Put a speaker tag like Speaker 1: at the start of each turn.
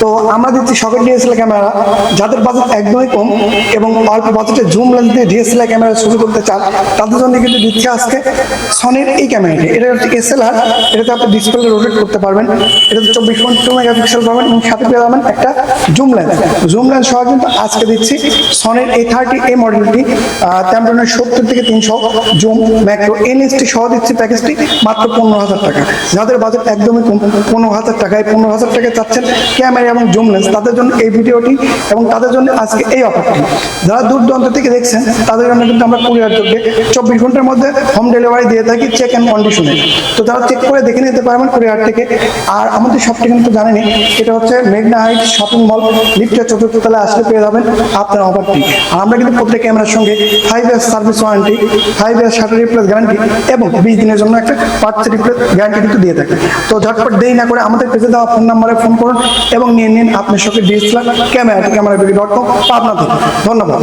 Speaker 1: তো আমরা দিচ্ছি সকেট ডিএসএলআর ক্যামেরা যাদের বাজেট একদমই কম এবং অল্প বাজেটে জুম লেন্স দিয়ে ডিএসএলআর ক্যামেরা শুরু করতে চান, তাদের জন্য কিন্তু দিচ্ছি আজকে সনির এই ক্যামেরাটি এটা হচ্ছে এসএলআর এটাতে আপনি ডিসপ্লে রোটেট করতে পারবেন। এটাতে চব্বিশ পয়েন্ট টু মেগাপিক্সেল পাবেন এবং সাথে পেয়ে যাবেন একটা জুম লেন্স জুম লেন্স সহ কিন্তু আজকে দিচ্ছি সনের এই থার্টি এ মডেলটি তেমন সত্তর থেকে তিনশো জুম ম্যাক্রো এনএসটি সহ দিচ্ছি প্যাকেজটি মাত্র পনেরো হাজার টাকা। যাদের বাজেট একদমই কম, পনেরো হাজার টাকায় পনেরো হাজার টাকায় চাচ্ছেন ক্যামেরা এবং জুম লেন্স, তাদের জন্য এই ভিডিওটি এবং তাদের জন্য আজকে এই অফারটি। যারা দূর দূরান্ত থেকে দেখছেন, তাদের জন্য কিন্তু আমরা কুরিয়ার যোগে চব্বিশ ঘণ্টার মধ্যে হোম ডেলিভারি দিয়ে থাকি চেক অ্যান্ড কন্ডিশনে তো তারা চেক করে দেখে নিতে পারবেন কুরিয়ার থেকে। আর আমাদের শপটি কিন্তু জানেনি এটা হচ্ছে মেঘনা হাইট শপিং মল লিফটের চতুর্থ তলায় আসলে পেয়ে যাবেন আপনার অফারটি। আর আমরা কিন্তু প্রত্যেক ক্যামেরার সঙ্গে five years service warranty five years shutter replace guarantee এবং বিশ দিনের জন্য একটা পার্টস রিপ্লেস গ্যারান্টি কিন্তু দিয়ে থাকি। তো ঝটপট দেরি না করে আমাদের পেজে দেওয়া ফোন নাম্বারে ফোন করুন এবং নিয়ে নিন আপনার সঙ্গে DSLR camera camera dot com Pabna থেকে। ধন্যবাদ।